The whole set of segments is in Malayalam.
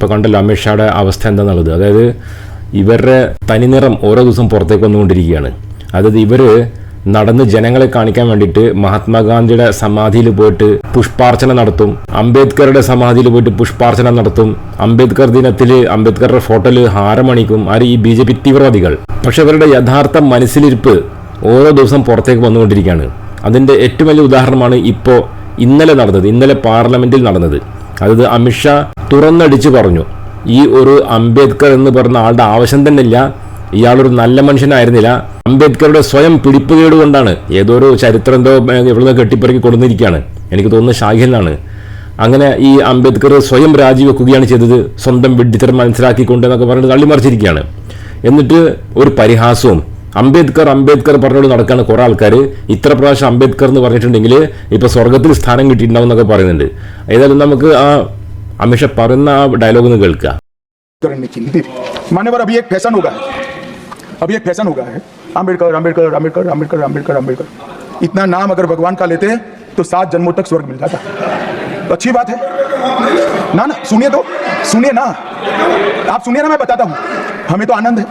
ഇപ്പോൾ കണ്ടല്ലോ അമിത്ഷായുടെ അവസ്ഥ എന്താണെന്നുള്ളത് അതായത് ഇവരുടെ തനിനിറം ഓരോ ദിവസം പുറത്തേക്ക് വന്നുകൊണ്ടിരിക്കുകയാണ്. അതായത് ഇവർ നടന്ന് ജനങ്ങളെ കാണിക്കാൻ വേണ്ടിയിട്ട് മഹാത്മാഗാന്ധിയുടെ സമാധിയിൽ പോയിട്ട് പുഷ്പാർച്ചന നടത്തും. അംബേദ്കറുടെ സമാധിയിൽ പോയിട്ട് പുഷ്പാർച്ചന നടത്തും. അംബേദ്കർ ദിനത്തിൽ അംബേദ്കറുടെ ഫോട്ടോയിൽ ഹാരമണിക്കും ആര് ഈ ബി ജെ പി തീവ്രവാദികൾ. പക്ഷെ അവരുടെ യഥാർത്ഥ മനസ്സിലിരിപ്പ് ഓരോ ദിവസം പുറത്തേക്ക് വന്നുകൊണ്ടിരിക്കുകയാണ്. അതിന്റെ ഏറ്റവും വലിയ ഉദാഹരണമാണ് ഇപ്പോൾ ഇന്നലെ നടന്നത്. ഇന്നലെ പാർലമെന്റിൽ നടന്നത്. അതായത് അമിത്ഷാ തുറന്നടിച്ച് പറഞ്ഞു. ഈ ഒരു അംബേദ്കർ എന്ന് പറഞ്ഞ ആളുടെ ആവശ്യം തന്നെ ഇല്ല ഇയാളൊരു നല്ല മനുഷ്യനായിരുന്നില്ല. അംബേദ്കറുടെ സ്വയം പിടിപ്പുകേട് കൊണ്ടാണ് ഏതോ ഒരു ചരിത്രം എന്തോ ഇവിടുന്ന് കെട്ടിപ്പിറക്കി കൊടുന്നിരിക്കുകയാണ് എനിക്ക് തോന്നുന്നത് ഷാഹിലാണ് അങ്ങനെ ഈ അംബേദ്കർ സ്വയം രാജിവെക്കുകയാണ് ചെയ്തത്. സ്വന്തം വിഡ്ഢിത്തരം മനസ്സിലാക്കിക്കൊണ്ട് എന്നൊക്കെ പറഞ്ഞിട്ട് തള്ളിമറിച്ചിരിക്കുകയാണ്. എന്നിട്ട് ഒരു പരിഹാസവും അംബേദ്കർ അംബേദ്കർ പറഞ്ഞുകൊണ്ട് നടക്കാണ് കുറെ ആൾക്കാർ ഇത്ര പ്രാവശ്യം അംബേദ്കർ എന്ന് പറഞ്ഞിട്ടുണ്ടെങ്കിൽ ഇപ്പൊ സ്വർഗത്തിൽ സ്ഥാനം കിട്ടിയിട്ടുണ്ടാവും എന്നൊക്കെ പറയുന്നുണ്ട് ഏതായാലും നമുക്ക് ആ അമിഷ പറയുന്ന ആ ഡയലോഗ് ഒന്ന് കേൾക്കുക करने की नीति थी मान्यवर अभी एक फैशन होगा है अभी एक फैशन होगा है अम्बेडकर अम्बेडकर अम्बेडकर अम्बेडकर अम्बेडकर अम्बेडकर इतना नाम अगर भगवान का लेते हैं तो सात जन्मों तक स्वर्ग मिल जाता तो अच्छी बात है। ना ना, सुनिए तो सुनिए ना। आप सुनिए ना, मैं बताता हूँ। हमें तो आनंद है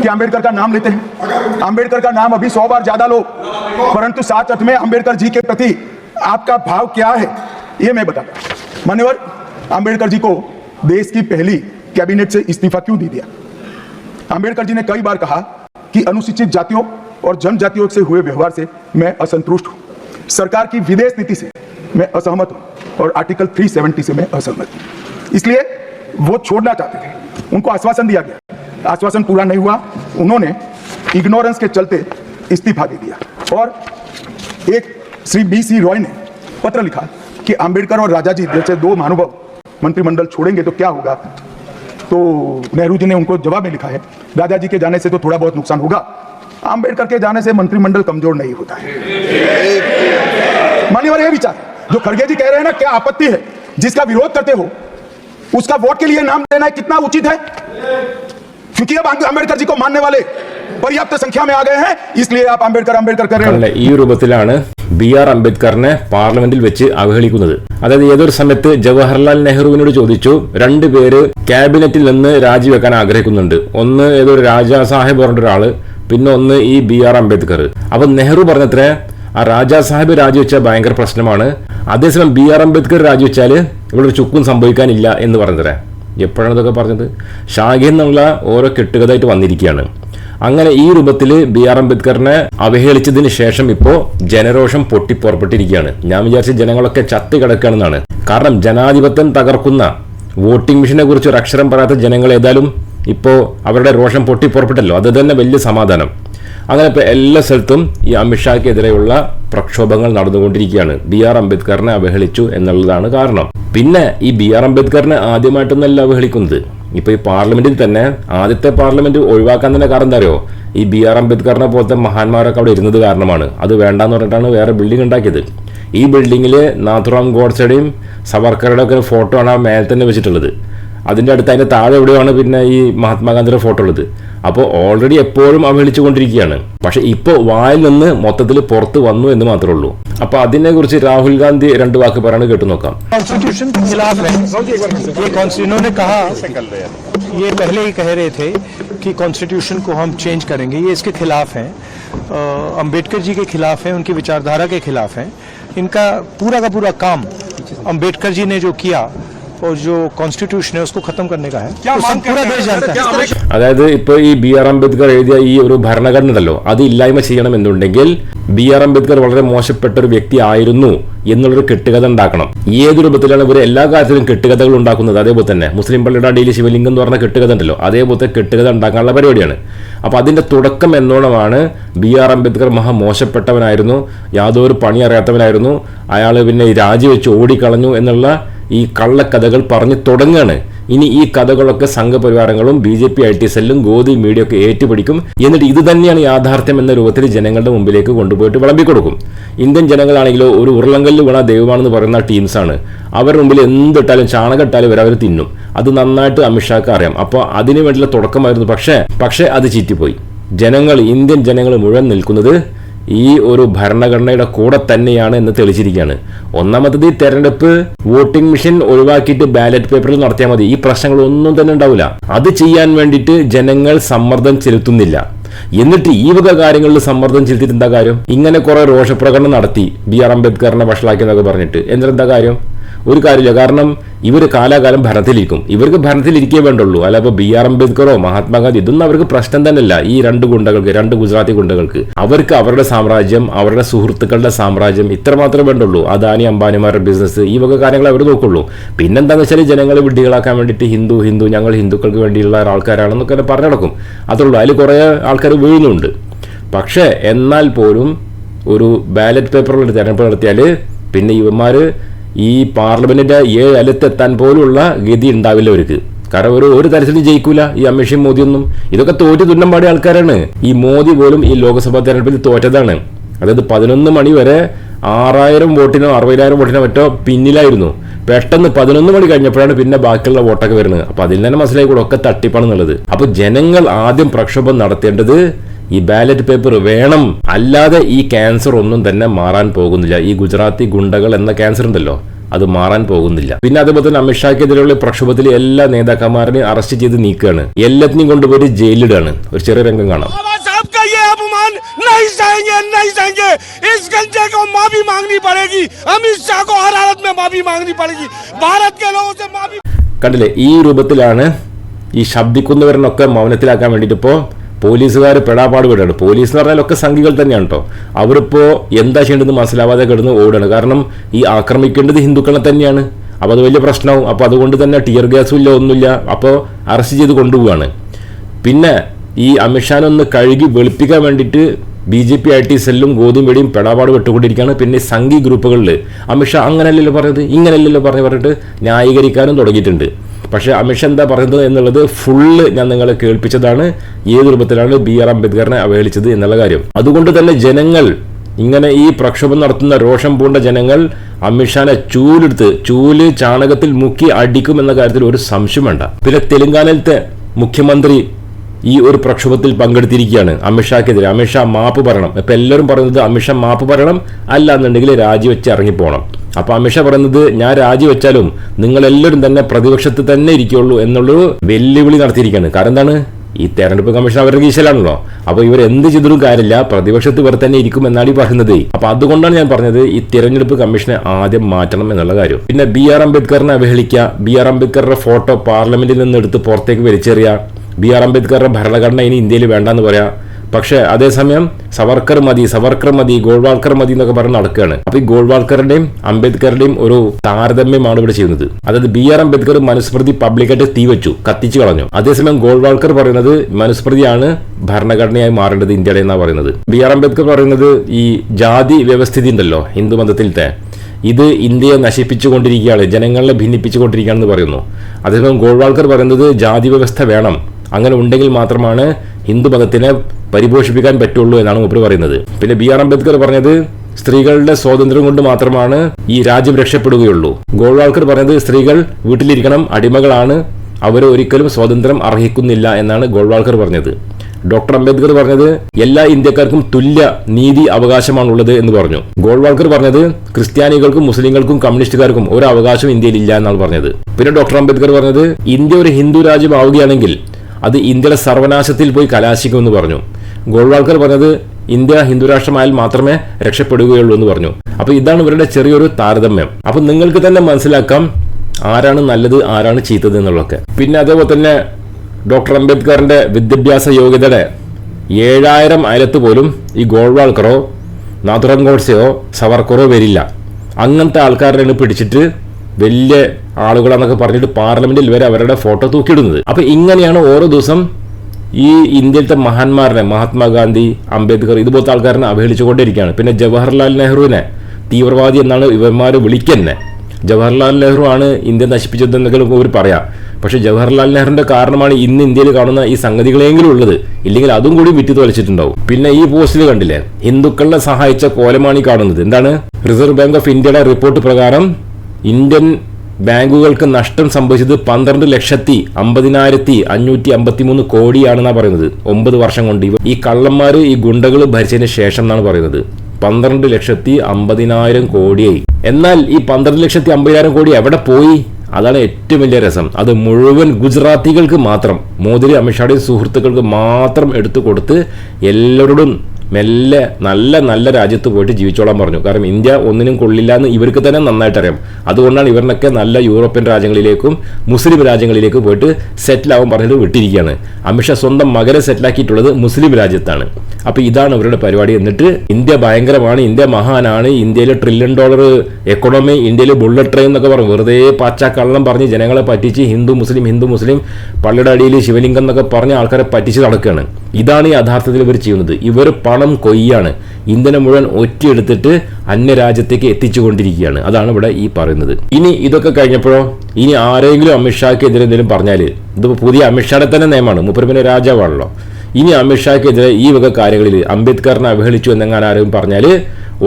कि अंबेडकर का नाम लेते हैं। अंबेडकर का नाम अभी सौ बार ज़्यादा लो, परंतु सात अर्थ में अंबेडकर जी के प्रति आपका भाव क्या है, ये मैं बताता। मान्यवर अंबेडकर जी को देश की पहली कैबिनेट से इस्तीफा क्यों दे दिया? अंबेडकर जी ने कई बार कहा कि अनुसूचित जातियों और जनजातियों से हुए व्यवहार से मैं असंतुष्ट हूँ। सरकार की विदेश नीति से मैं असहमत हूँ। और आर्टिकल 370 से मैं असहमत इसलिए वो छोड़ना चाहते थे। उनको आश्वासन दिया गया। आश्वासन पूरा नहीं हुआ। उन्होंने इग्नोरेंस के चलते इस्तीफा दे दिया। और एक श्री बी सी रॉय ने पत्र लिखा कि अंबेडकर और राजा जी जैसे दो महानुभाव मंत्रिमंडल छोड़ेंगे तो क्या होगा? तो नेहरू जी ने उनको जवाब में लिखा है राजा जी के जाने से तो थोड़ा बहुत नुकसान होगा। अंबेडकर के जाने से मंत्रिमंडल कमज़ोर नहीं होता है। मान्यवर ये विचार है। जो खड़गे जी कह रहे हैं ना क्या आपत्ति है जिसका विरोध करते हो उसका वोट के लिए नाम देना कितना उचित है क्योंकि अब अंबेडकर जी को मानने वाले पर्याप्त संख्या में आ गए हैं इसलिए आप अंबेडकर अंबेडकर कर रहे हो അല്ല ഈ രൂപത്തിലാണ് ബി ആർ അംബേദ്കറിനെ പാർലമെന്റിൽ വെച്ച് അവഹേളിക്കുന്നത് അതായത് ഏതൊരു സമയത്ത് ജവഹർലാൽ നെഹ്റുവിനോട് ചോദിച്ചു രണ്ടുപേര് ക്യാബിനറ്റിൽ നിന്ന് രാജിവെക്കാൻ ആഗ്രഹിക്കുന്നുണ്ട് ഒന്ന് ഏതൊരു രാജാ സാഹിബ് പറഞ്ഞ ഒരാള് പിന്നെ ഒന്ന് ഈ ബി ആർ അംബേദ്കർ അപ്പൊ നെഹ്റു പറഞ്ഞത്രേ ആ രാജാ സാഹിബ് രാജിവെച്ചാൽ ഭയങ്കര പ്രശ്നമാണ് അതേസമയം ബി ആർ അംബേദ്കർ രാജിവെച്ചാൽ ഇവിടെ ഒരു ചുക്കും സംഭവിക്കാനില്ല എന്ന് പറഞ്ഞത്രേ എപ്പോഴാണ് ഇതൊക്കെ പറഞ്ഞത്? ഷാഖിൽ എന്നുള്ള ഓരോ കെട്ടുകഥായിട്ട് വന്നിരിക്കുകയാണ്. അങ്ങനെ ഈ രൂപത്തിൽ ബി ആർ അംബേദ്കറിനെ അവഹേളിച്ചതിന് ശേഷം ഇപ്പോൾ ജനരോഷം പൊട്ടിപ്പുറപ്പെട്ടിരിക്കുകയാണ് ഞാൻ വിചാരിച്ച ജനങ്ങളൊക്കെ ചത്ത് കിടക്കുകയാണെന്നാണ്. കാരണം ജനാധിപത്യം തകർക്കുന്ന വോട്ടിംഗ് മെഷീനെ കുറിച്ച് ഒരു അക്ഷരം പറയാത്ത ജനങ്ങൾ ഏതായാലും ഇപ്പോൾ അവരുടെ രോഷം പൊട്ടിപ്പുറപ്പെട്ടല്ലോ അത് തന്നെ വലിയ സമാധാനം. അങ്ങനെ ഇപ്പോൾ എല്ലാ സ്ഥലത്തും ഈ അമിത്ഷാക്കെതിരെയുള്ള പ്രക്ഷോഭങ്ങൾ നടന്നുകൊണ്ടിരിക്കുകയാണ്. ബി ആർ അംബേദ്കറിനെ അവഹേളിച്ചു എന്നുള്ളതാണ് കാരണം. പിന്നെ ഈ ബി ആർ അംബേദ്കറിനെ ആദ്യമായിട്ടൊന്നല്ല അവഹേളിക്കുന്നത്. ഇപ്പൊ ഈ പാർലമെന്റിൽ തന്നെ ആദ്യത്തെ പാർലമെന്റ് ഒഴിവാക്കാൻ തന്നെ കാരണം എന്താ അറിയോ? ഈ ബി ആർ അംബേദ്കറിനെ പോലത്തെ മഹാന്മാരൊക്കെ അവിടെ ഇരുന്നത് കാരണമാണ്. അത് വേണ്ടാന്ന് പറഞ്ഞിട്ടാണ് വേറെ ബിൽഡിംഗ് ഉണ്ടാക്കിയത്. ഈ ബിൽഡിങ്ങിൽ നാഥുറാം ഗോഡ്സയുടെയും സവർക്കറുടെ ഒക്കെ ഫോട്ടോ ആണ് ആ മേലെ തന്നെ വെച്ചിട്ടുള്ളത്. അതിൻ്റെ അടുത്ത് അതിൻ്റെ താഴെ എവിടെയാണ് പിന്നെ ഈ മഹാത്മാഗാന്ധിയുടെ ഫോട്ടോ ഉള്ളത് അപ്പോൾ ഓൾറെഡി എപ്പോഴും അവഹേളിച്ചു കൊണ്ടിരിക്കുകയാണ് പക്ഷെ ഇപ്പോൾ വായിൽ നിന്ന് മൊത്തത്തിൽ പുറത്ത് വന്നു എന്ന് മാത്രമേ ഉള്ളൂ അപ്പോൾ അതിനെക്കുറിച്ച് രാഹുൽ ഗാന്ധി രണ്ട് വാക്ക് പറയുന്നത് കേട്ടു നോക്കാം कॉन्स्टिट्यूशन के खिलाफ है ये कॉन्स- इन्होंने कहा ये पहले ही कह रहे थे कि कॉन्स्टिट्यूशन को हम चेंज करेंगे ये इसके खिलाफ हैं अ, अंबेडकर जी के खिलाफ हैं उनकी विचारधारा के खिलाफ हैं इनका पूरा का पूरा काम अंबेडकर जी ने जो किया और जो कॉन्स्टिट्यूशन है उसको खत्म करने का है तो सब पूरा देश जानता है അതായത് ഇപ്പോൾ ഈ ബി ആർ അംബേദ്കർ എഴുതിയ ഈ ഒരു ഭരണഘടന ഉണ്ടല്ലോ അത് ഇല്ലായ്മ ചെയ്യണം എന്നുണ്ടെങ്കിൽ ബി ആർ അംബേദ്കർ വളരെ മോശപ്പെട്ട ഒരു വ്യക്തി ആയിരുന്നു എന്നുള്ളൊരു കെട്ടുകഥ ഉണ്ടാക്കണം ഏത് രൂപത്തിലാണ് ഇവർ എല്ലാ കാര്യത്തിലും കെട്ടുകഥകൾ ഉണ്ടാക്കുന്നത് അതേപോലെ തന്നെ മുസ്ലിം പള്ളിയുടെ അടിയിൽ ശിവലിംഗം എന്ന് പറഞ്ഞ കെട്ടുകഥ ഉണ്ടല്ലോ അതേപോലത്തെ കെട്ടുകഥ ഉണ്ടാക്കാനുള്ള പരിപാടിയാണ് അപ്പോൾ അതിന്റെ തുടക്കം എന്നോണമാണ് ബി ആർ അംബേദ്കർ മഹാ മോശപ്പെട്ടവനായിരുന്നു യാതൊരു പണി അറിയാത്തവനായിരുന്നു അയാൾ പിന്നെ രാജിവെച്ച് ഓടിക്കളഞ്ഞു എന്നുള്ള ഈ കള്ളക്കഥകൾ പറഞ്ഞു തുടങ്ങുകയാണ് ഇനി ഈ കഥകളൊക്കെ സംഘപരിവാരങ്ങളും B J P I T സെല്ലും ഗോതി മീഡിയ ഒക്കെ ഏറ്റുപിടിക്കും. എന്നിട്ട് ഇത് തന്നെയാണ് യാഥാർത്ഥ്യം എന്ന രൂപത്തിൽ ജനങ്ങളുടെ മുമ്പിലേക്ക് കൊണ്ടുപോയിട്ട് വിളമ്പിക്കൊടുക്കും. ഇന്ത്യൻ ജനങ്ങളാണെങ്കിലോ ഒരു ഉരുളങ്കല്ല് വീണ ദൈവമാണെന്ന് പറയുന്ന ടീംസാണ് അവരുടെ മുമ്പിൽ എന്തിട്ടാലും ചാണകട്ടാലും വരെ അവർ തിന്നും. അത് നന്നായിട്ട് അമിത്ഷാക്ക് അറിയാം. അപ്പോൾ അതിനു വേണ്ടിയുള്ള തുടക്കമായിരുന്നു. പക്ഷേ പക്ഷേ അത് ചീറ്റിപ്പോയി. ജനങ്ങൾ ഇന്ത്യൻ ജനങ്ങൾ മുഴുവൻ നിൽക്കുന്നത് ഈ ഒരു ഭരണഘടനയുടെ കൂടെ തന്നെയാണ് എന്ന് തെളിച്ചിരിക്കുകയാണ്. ഒന്നാമത്തത് ഈ തെരഞ്ഞെടുപ്പ് വോട്ടിംഗ് മെഷീൻ ഒഴിവാക്കിയിട്ട് ബാലറ്റ് പേപ്പറിൽ നടത്തിയാൽ മതി. ഈ പ്രശ്നങ്ങളൊന്നും തന്നെ ഉണ്ടാവില്ല. അത് ചെയ്യാൻ വേണ്ടിയിട്ട് ജനങ്ങൾ സമ്മർദ്ദം ചെലുത്തുന്നില്ല. എന്നിട്ട് ഈ വക കാര്യങ്ങളിൽ സമ്മർദ്ദം ചെലുത്തിയിട്ട് എന്താ കാര്യം? ഇങ്ങനെ കുറെ രോഷപ്രകടനം നടത്തി. ബി ആർ അംബേദ്കറിനെ വഷളാക്കി എന്നൊക്കെ പറഞ്ഞിട്ട്. എന്നിട്ടെന്താ കാര്യം? ഒരു കാര്യമില്ല. കാരണം ഇവർ കാലാകാലം ഭരണത്തിലിരിക്കും. ഇവർക്ക് ഭരണത്തിലിരിക്കേ വേണ്ടുള്ളൂ. അല്ല ഇപ്പോൾ ബി ആർ അംബേദ്കറോ മഹാത്മാഗാന്ധി ഇതൊന്നും അവർക്ക് പ്രശ്നം തന്നെയല്ല. ഈ രണ്ട് ഗുണ്ടകൾക്ക് രണ്ട് ഗുജറാത്തി ഗുണ്ടകൾക്ക്. അവർക്ക് അവരുടെ സാമ്രാജ്യം അവരുടെ സുഹൃത്തുക്കളുടെ സാമ്രാജ്യം ഇത്ര മാത്രമേ വേണ്ടുള്ളൂ. അദാനി അംബാനിമാരുടെ ബിസിനസ് ഈ വക കാര്യങ്ങൾ അവർ നോക്കുള്ളൂ. പിന്നെന്താണെന്ന് വെച്ചാൽ ജനങ്ങളെ വിഡ്ഢികളാക്കാൻ വേണ്ടിയിട്ട് ഹിന്ദു ഹിന്ദു ഞങ്ങൾ ഹിന്ദുക്കൾക്ക് വേണ്ടിയുള്ള ആൾക്കാരാണെന്നൊക്കെ പറഞ്ഞു നടക്കും അത്രേ ഉള്ളൂ. അതിൽ കുറേ ആൾക്കാർ വീഴുന്നുണ്ട്. പക്ഷേ എന്നാൽ പോലും ഒരു ബാലറ്റ് പേപ്പറിൽ തെരഞ്ഞെടുപ്പ് നടത്തിയാൽ പിന്നെ ഇവന്മാർ ഈ പാർലമെന്റിന്റെ ഏഴ് അലത്തെത്താൻ പോലുള്ള ഗതി ഉണ്ടാവില്ല അവർക്ക്. കാരണം ഒരു ഒരു തരത്തിലും ജയിക്കൂല ഈ അമിത്ഷയും മോദിയൊന്നും. ഇതൊക്കെ തോറ്റ് തുന്നം പാടിയ ആൾക്കാരാണ്. ഈ മോദി പോലും ഈ ലോക്സഭാ തെരഞ്ഞെടുപ്പിൽ തോറ്റതാണ്. അതായത് പതിനൊന്ന് മണി വരെ ആറായിരം വോട്ടിനോ അറുപതിനായിരം വോട്ടിനോ മറ്റോ പിന്നിലായിരുന്നു. പെട്ടെന്ന് പതിനൊന്ന് മണി കഴിഞ്ഞപ്പോഴാണ് പിന്നെ ബാക്കിയുള്ള വോട്ടൊക്കെ വരുന്നത്. അപ്പൊ അതിൽ തന്നെ മനസ്സിലായി കൂടെ ഒക്കെ തട്ടിപ്പാണെന്നുള്ളത്. അപ്പൊ ജനങ്ങൾ ആദ്യം പ്രക്ഷോഭം നടത്തേണ്ടത് ഈ ബാലറ്റ് പേപ്പർ വേണം അല്ലാതെ ഈ ക്യാൻസർ ഒന്നും തന്നെ മാറാൻ പോകുന്നില്ല ഈ ഗുജറാത്തി ഗുണ്ടകൾ എന്ന ക്യാൻസർ ഉണ്ടല്ലോ അത് മാറാൻ പോകുന്നില്ല പിന്നെ അതുപോലെ തന്നെ അമിത്ഷാക്കെതിരെയുള്ള പ്രക്ഷോഭത്തിൽ എല്ലാ നേതാക്കന്മാരെയും അറസ്റ്റ് ചെയ്ത് നീക്കുകയാണ് എല്ലാത്തിനെയും കൊണ്ടുപോയി ജയിലിടുകയാണ് ഒരു ചെറിയ രംഗം കാണാം बाबा साहब का ये अपमान नहीं सहेंगे नहीं सहेंगे इस गंजे को माफी मांगनी पड़ेगी अमित शाह को हर हालत में माफी मांगनी पड़ेगी भारत के लोगों से माफी കണ്ടില്ലേ ഈ രൂപത്തിലാണ് ഈ ശബ്ദിക്കുന്നവരനൊക്കെ മൗനത്തിലാക്കാൻ വേണ്ടിയിട്ട് ഇപ്പോൾ പോലീസുകാർ പെടാപ്പാട് വിടാണ് പോലീസ് എന്ന് പറഞ്ഞാൽ ഒക്കെ സംഘികൾ തന്നെയാണ് കേട്ടോ അവരിപ്പോൾ എന്താ ചെയ്യേണ്ടതെന്ന് മനസ്സിലാവാതെ കിടന്ന് ഓടാണ് കാരണം ഈ ആക്രമിക്കേണ്ടത് ഹിന്ദുക്കളെ തന്നെയാണ്. അപ്പോൾ അത് വലിയ പ്രശ്നമാവും. അപ്പോൾ അതുകൊണ്ട് തന്നെ ടിയർ ഗ്യാസും ഇല്ല ഒന്നുമില്ല. അപ്പോൾ അറസ്റ്റ് ചെയ്ത് കൊണ്ടുപോവാണ്. പിന്നെ ഈ അമിത്ഷാനൊന്ന് കഴുകി വെളുപ്പിക്കാൻ വേണ്ടിയിട്ട് B J P I T സെല്ലും ഗോതും വെടിയും പെടാപാട് വിട്ടുകൊണ്ടിരിക്കുകയാണ് പിന്നെ സംഘി ഗ്രൂപ്പുകളിൽ അമിത്ഷാ അങ്ങനെയല്ലല്ലോ പറഞ്ഞത് ഇങ്ങനെയല്ലല്ലോ പറഞ്ഞ് പറഞ്ഞിട്ട് ന്യായീകരിക്കാനും തുടങ്ങിയിട്ടുണ്ട്. പക്ഷേ അമിത്ഷാ എന്താ പറയുന്നത് എന്നുള്ളത് ഫുള്ള് ഞാൻ നിങ്ങളെ കേൾപ്പിച്ചതാണ്. ഏത് രൂപത്തിലാണ് ബി ആർ അംബേദ്കറിനെ അവഹേളിച്ചത് എന്നുള്ള കാര്യം. അതുകൊണ്ട് തന്നെ ജനങ്ങൾ ഇങ്ങനെ ഈ പ്രക്ഷോഭം നടത്തുന്ന രോഷം പൂണ്ട ജനങ്ങൾ അമിത്ഷാനെ ചൂലെടുത്ത് ചൂൽ ചാണകത്തിൽ മുക്കി അടിക്കും എന്ന കാര്യത്തിൽ ഒരു സംശയം വേണ്ട. പിന്നെ തെലങ്കാനയിലത്തെ മുഖ്യമന്ത്രി ഈ ഒരു പ്രക്ഷോഭത്തിൽ പങ്കെടുത്തിരിക്കുകയാണ് അമിത്ഷാക്കെതിരെ അമിത്ഷാ മാപ്പ് പറയണം. ഇപ്പൊ എല്ലാവരും പറയുന്നത് അമിത്ഷാ മാപ്പ് പറയണം അല്ല എന്നുണ്ടെങ്കിൽ രാജിവെച്ച് ഇറങ്ങിപ്പോണം. അപ്പൊ അമിഷ പറയുന്നത് ഞാൻ രാജിവെച്ചാലും നിങ്ങൾ എല്ലാവരും തന്നെ പ്രതിപക്ഷത്ത് തന്നെ ഇരിക്കുള്ളൂ എന്നുള്ളൊരു വെല്ലുവിളി നടത്തിയിരിക്കുകയാണ്. കാരണം എന്താണ്? ഈ തെരഞ്ഞെടുപ്പ് കമ്മീഷൻ അവരുടെ കീശയിലാണല്ലോ. അപ്പൊ ഇവർ എന്ത് ചെയ്തിട്ടും കാര്യമില്ല പ്രതിപക്ഷത്ത് ഇവർ തന്നെ ഇരിക്കും എന്നാണ് ഈ പറയുന്നത്. അപ്പൊ അതുകൊണ്ടാണ് ഞാൻ പറഞ്ഞത് ഈ തെരഞ്ഞെടുപ്പ് കമ്മീഷനെ ആദ്യം മാറ്റണം എന്നുള്ള കാര്യം. പിന്നെ ബി ആർ അംബേദ്കറിനെ അവഹേളിക്കുക. ബി ആർ അംബേദ്കറുടെ ഫോട്ടോ പാർലമെന്റിൽ നിന്ന് എടുത്ത് പുറത്തേക്ക് വലിച്ചെറിയുക. ബി ആർ അംബേദ്കറുടെ ഭരണഘടന ഇനി ഇന്ത്യയിൽ വേണ്ടെന്ന് പറയാം. പക്ഷേ അതേസമയം സവർക്കർ മതി സവർക്കർ മതി ഗോൾവാൾക്കർ മതി എന്നൊക്കെ പറഞ്ഞ് നടക്കുകയാണ്. അപ്പൊ ഈ ഗോൾവാൾക്കറിന്റെയും അംബേദ്കറുടെയും ഒരു താരതമ്യമാണ് ഇവിടെ ചെയ്യുന്നത്. അതായത് ബി ആർ അംബേദ്കർ മനുസ്മൃതി പബ്ലിക്കായിട്ട് തീ വെച്ചു കത്തിച്ചു കളഞ്ഞു. അതേസമയം ഗോൾവാൾക്കർ പറയുന്നത് മനുസ്മൃതിയാണ് ഭരണഘടനയായി മാറേണ്ടത് ഇന്ത്യയുടെ എന്നാണ് പറയുന്നത്. ബി ആർ അംബേദ്കർ പറയുന്നത് ഈ ജാതി വ്യവസ്ഥിതി ഉണ്ടല്ലോ ഹിന്ദു മതത്തിലത്തെ ഇത് ഇന്ത്യയെ നശിപ്പിച്ചുകൊണ്ടിരിക്കുകയാണ് ജനങ്ങളെ ഭിന്നിപ്പിച്ചുകൊണ്ടിരിക്കുകയാണെന്ന് പറയുന്നു. അതേസമയം ഗോൾവാൾക്കർ പറയുന്നത് ജാതി വ്യവസ്ഥ വേണം അങ്ങനെ ഉണ്ടെങ്കിൽ മാത്രമാണ് ഹിന്ദു മതത്തിനെ പരിപോഷിപ്പിക്കാൻ പറ്റുള്ളൂ എന്നാണ് മൂപ്പർ പറയുന്നത്. പിന്നെ ബി ആർ അംബേദ്കർ പറഞ്ഞത് സ്ത്രീകളുടെ സ്വാതന്ത്ര്യം കൊണ്ട് മാത്രമാണ് ഈ രാജ്യം രക്ഷപ്പെടുകയുള്ളൂ. ഗോൾവാൾക്കർ പറഞ്ഞത് സ്ത്രീകൾ വീട്ടിലിരിക്കണം അടിമകളാണ് അവർ ഒരിക്കലും സ്വാതന്ത്ര്യം അർഹിക്കുന്നില്ല എന്നാണ് ഗോൾവാൾക്കർ പറഞ്ഞത്. ഡോക്ടർ അംബേദ്കർ പറഞ്ഞത് എല്ലാ ഇന്ത്യക്കാർക്കും തുല്യ നീതി അവകാശമാണുള്ളത് എന്ന് പറഞ്ഞു. ഗോൾവാൾക്കർ പറഞ്ഞത് ക്രിസ്ത്യാനികൾക്കും മുസ്ലിങ്ങൾക്കും കമ്മ്യൂണിസ്റ്റുകാർക്കും ഒരു അവകാശം ഇന്ത്യയിൽ ഇല്ല എന്നാണ് പറഞ്ഞത്. പിന്നെ ഡോക്ടർ അംബേദ്കർ പറഞ്ഞത് ഇന്ത്യ ഒരു ഹിന്ദു രാജ്യമാവുകയാണെങ്കിൽ അത് ഇന്ത്യയുടെ സർവനാശത്തിൽ പോയി കലാശിക്കുമെന്ന് പറഞ്ഞു. ഗോൾവാൾക്കർ പറഞ്ഞത് ഇന്ത്യ ഹിന്ദുരാഷ്ട്രമായാൽ മാത്രമേ രക്ഷപ്പെടുകയുള്ളൂ എന്ന് പറഞ്ഞു. അപ്പൊ ഇതാണ് ഇവരുടെ ചെറിയൊരു താരതമ്യം. അപ്പൊ നിങ്ങൾക്ക് തന്നെ മനസ്സിലാക്കാം ആരാണ് നല്ലത് ആരാണ് ചീത്തത് എന്നുള്ളതൊക്കെ. പിന്നെ അതേപോലെ തന്നെ ഡോക്ടർ അംബേദ്കറിന്റെ വിദ്യാഭ്യാസ യോഗ്യതയുടെ ഏഴായിരം അയലത്ത് പോലും ഈ ഗോൾവാൾക്കറോ നാഥുറാം ഗോഡ്സെയോ സവർക്കറോ വരില്ല. അങ്ങനത്തെ ആൾക്കാരെയാണ് പിടിച്ചിട്ട് വലിയ ആളുകളാന്നൊക്കെ പറഞ്ഞിട്ട് പാർലമെന്റിൽ വരെ അവരുടെ ഫോട്ടോ തൂക്കിയിടുന്നത്. അപ്പൊ ഇങ്ങനെയാണ് ഓരോ ദിവസം ഈ ഇന്ത്യയിലത്തെ മഹാന്മാരനെ മഹാത്മാഗാന്ധി അംബേദ്കർ ഇതുപോലത്തെ ആൾക്കാരനെ അവഹേളിച്ചുകൊണ്ടിരിക്കുകയാണ്. പിന്നെ ജവഹർലാൽ നെഹ്റുവിനെ തീവ്രവാദി എന്നാണ് ഇവന്മാർ വിളിക്കുന്നത് ജവഹർലാൽ നെഹ്റു ആണ് ഇന്ത്യ നശിപ്പിച്ചതെന്നൊക്കെ ഇവർ പറയാം. പക്ഷേ ജവഹർലാൽ നെഹ്റുവിന്റെ കാരണമാണ് ഇന്ന് ഇന്ത്യയിൽ കാണുന്ന ഈ സംഗതികളെങ്കിലും ഉള്ളത്. ഇല്ലെങ്കിൽ അതും കൂടി വിറ്റി തൊലച്ചിട്ടുണ്ടാവും. പിന്നെ ഈ പോസ്റ്റിൽ കണ്ടില്ലേ? ഹിന്ദുക്കളെ സഹായിച്ച കോലമാണ് ഈ കാണുന്നത്. എന്താണ്? റിസർവ് ബാങ്ക് ഓഫ് ഇന്ത്യയുടെ റിപ്പോർട്ട് പ്രകാരം ഇന്ത്യൻ ബാങ്കുകൾക്ക് നഷ്ടം സംഭവിച്ചത് പന്ത്രണ്ട് ലക്ഷത്തി അമ്പതിനായിരത്തി അഞ്ഞൂറ്റി അമ്പത്തി മൂന്ന് കോടിയാണെന്നാണ് പറയുന്നത്. ഒമ്പത് വർഷം കൊണ്ട് ഇവ ഈ കള്ളന്മാർ ഈ ഗുണ്ടകൾ ഭരിച്ചതിന് ശേഷം എന്നാണ് പറയുന്നത്. പന്ത്രണ്ട് ലക്ഷത്തി അമ്പതിനായിരം കോടിയായി. എന്നാൽ ഈ പന്ത്രണ്ട് ലക്ഷത്തി അമ്പതിനായിരം കോടി എവിടെ പോയി? അതാണ് ഏറ്റവും വലിയ രസം. അത് മുഴുവൻ ഗുജറാത്തികൾക്ക് മാത്രം. മോദി അമിത്ഷായുടെയും സുഹൃത്തുക്കൾക്ക് മാത്രം എടുത്തു കൊടുത്ത് എല്ലാവരോടും മെല്ലെ നല്ല നല്ല രാജ്യത്ത് പോയിട്ട് ജീവിച്ചോളാൻ പറഞ്ഞു. കാരണം ഇന്ത്യ ഒന്നിനും കൊള്ളില്ല എന്ന് ഇവർക്ക് തന്നെ നന്നായിട്ട് അറിയാം അതുകൊണ്ടാണ് ഇവരിനൊക്കെ നല്ല യൂറോപ്യൻ രാജ്യങ്ങളിലേക്കും മുസ്ലിം രാജ്യങ്ങളിലേക്കും പോയിട്ട് സെറ്റിൽ ആവാൻ പറഞ്ഞിട്ട് വിട്ടിരിക്കുകയാണ്. അമിത്ഷാ സ്വന്തം മകനെ സെറ്റിലാക്കിയിട്ടുള്ളത് മുസ്ലിം രാജ്യത്താണ്. അപ്പോൾ ഇതാണ് അവരുടെ പരിപാടി. എന്നിട്ട് ഇന്ത്യ ഭയങ്കരമാണ് ഇന്ത്യ മഹാനാണ് ഇന്ത്യയിലെ ട്രില്യൺ ഡോളർ എക്കോണമി ഇന്ത്യയിലെ ബുള്ളറ്റ് ട്രെയിൻ എന്നൊക്കെ പറഞ്ഞു. വെറുതെ പാച്ചാക്കള്ളം പറഞ്ഞ് ജനങ്ങളെ പറ്റിച്ച് ഹിന്ദു മുസ്ലിം ഹിന്ദു മുസ്ലിം പള്ളിയുടെ അടിയിൽ ശിവലിംഗം എന്നൊക്കെ പറഞ്ഞ് ആൾക്കാരെ പറ്റിച്ച് നടക്കുകയാണ്. ഇതാണ് ഈ യഥാർത്ഥത്തിൽ ഇവർ ചെയ്യുന്നത്. ഇവർ പണം കൊയ്യാണ്. ഇന്ധനം മുഴുവൻ ഒറ്റയെടുത്തിട്ട് അന്യരാജ്യത്തേക്ക് എത്തിച്ചുകൊണ്ടിരിക്കുകയാണ്. അതാണ് ഇവിടെ ഈ പറയുന്നത്. ഇനി ഇതൊക്കെ കഴിഞ്ഞപ്പോഴോ? ഇനി ആരെങ്കിലും അമിത്ഷാക്ക് എതിരെ എന്തെങ്കിലും പറഞ്ഞാൽ ഇതിപ്പോൾ പുതിയ അമിത്ഷായുടെ തന്നെ നിയമമാണ്. മുപ്പരമ്പിന് രാജാവാണല്ലോ. ഇനി അമിത്ഷായ്ക്കെതിരെ ഈ വക കാര്യങ്ങളിൽ അംബേദ്കറിനെ അവഹേളിച്ചു എന്നെങ്ങാൻ ആരും പറഞ്ഞാൽ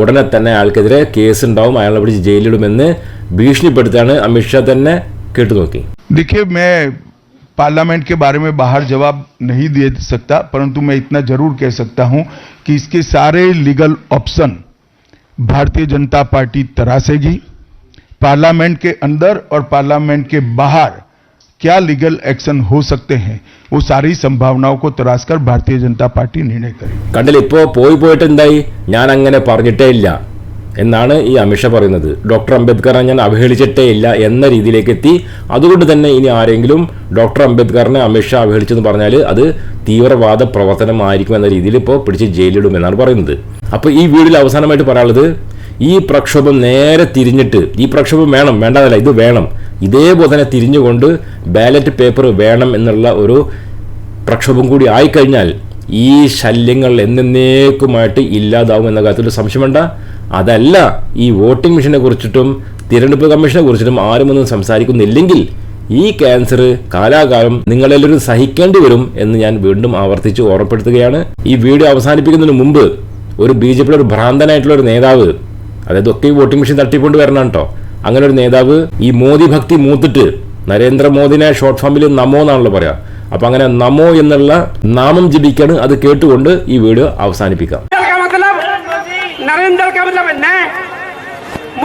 ഉടനെ തന്നെ അയാൾക്കെതിരെ കേസ് ഉണ്ടാവും അയാളെ പിടിച്ച് ജയിലിടുമെന്ന് ഭീഷണിപ്പെടുത്താണ് അമിത്ഷാ തന്നെ കേട്ടു നോക്കി पार्लियामेंट के बारे में बाहर जवाब नहीं दे सकता परंतु मैं इतना जरूर कह सकता हूं कि इसके सारे legal option Bharatiya Janata party तरासेगी parliament के अंदर और पार्लियामेंट के बाहर क्या लीगल एक्शन हो सकते हैं वो सारी संभावनाओं को तराश कर भारतीय जनता पार्टी निर्णय करेगी കണ്ടില്ല ഇപ്പോൾ പോയി പോയിട്ട് എന്തായി ഞാൻ അങ്ങനെ പറഞ്ഞിട്ടേ ഇല്ല എന്നാണ് ഈ അമിഷ പറയുന്നത്. ഡോക്ടർ അംബേദ്കറിനെ ഞാൻ അവഹേളിച്ചിട്ടേ ഇല്ല എന്ന രീതിയിലേക്ക് എത്തി അതുകൊണ്ട് തന്നെ ഇനി ആരെങ്കിലും ഡോക്ടർ അംബേദ്കറിനെ അമിഷ അവഹേളിച്ചെന്ന് പറഞ്ഞാൽ അത് തീവ്രവാദ പ്രവർത്തനമായിരിക്കും എന്ന രീതിയിൽ ഇപ്പോൾ പിടിച്ച് ജയിലിടും എന്നാണ് പറയുന്നത്. അപ്പോൾ ഈ വീഡിയോയിൽ അവസാനമായിട്ട് പറയാനുള്ളത് ഈ പ്രക്ഷോഭം നേരെ തിരിഞ്ഞിട്ട് ഈ പ്രക്ഷോഭം വേണം വേണ്ടതല്ല ഇത് വേണം. ഇതേപോലെ തന്നെ തിരിഞ്ഞുകൊണ്ട് ബാലറ്റ് പേപ്പർ വേണം എന്നുള്ള ഒരു പ്രക്ഷോഭം കൂടി ആയിക്കഴിഞ്ഞാൽ ഈ ശല്യങ്ങൾ എന്നേക്കുമായിട്ട് ഇല്ലാതാവും എന്ന കാര്യത്തിൽ സംശയമുണ്ട. അതല്ല ഈ വോട്ടിംഗ് മെഷീനെ കുറിച്ചിട്ടും തിരഞ്ഞെടുപ്പ് കമ്മീഷനെ കുറിച്ചിട്ടും ആരുമൊന്നും സംസാരിക്കുന്നില്ലെങ്കിൽ ഈ ക്യാൻസർ കാലാകാലം നിങ്ങളെല്ലാവരും സഹിക്കേണ്ടി വരും എന്ന് ഞാൻ വീണ്ടും ആവർത്തിച്ച് ഓർമ്മപ്പെടുത്തുകയാണ്. ഈ വീഡിയോ അവസാനിപ്പിക്കുന്നതിന് മുമ്പ് ഒരു ബി ജെ പിയുടെ ഒരു ഭ്രാന്തനായിട്ടുള്ള ഒരു നേതാവ് അതായത് ഒക്കെ ഈ വോട്ടിംഗ് മെഷീൻ തട്ടിക്കൊണ്ട് വരണം കേട്ടോ അങ്ങനെ ഒരു നേതാവ് ഈ മോദി ഭക്തി മൂത്തിട്ട് നരേന്ദ്രമോദിനെ ഷോർട്ട് ഫോമിൽ നമോ എന്നാണല്ലോ പറയാ. അപ്പൊ അങ്ങനെ നമോ എന്നുള്ള നാമം ജപിക്കാണ് അത് കേട്ടുകൊണ്ട് ഈ വീഡിയോ അവസാനിപ്പിക്കാം.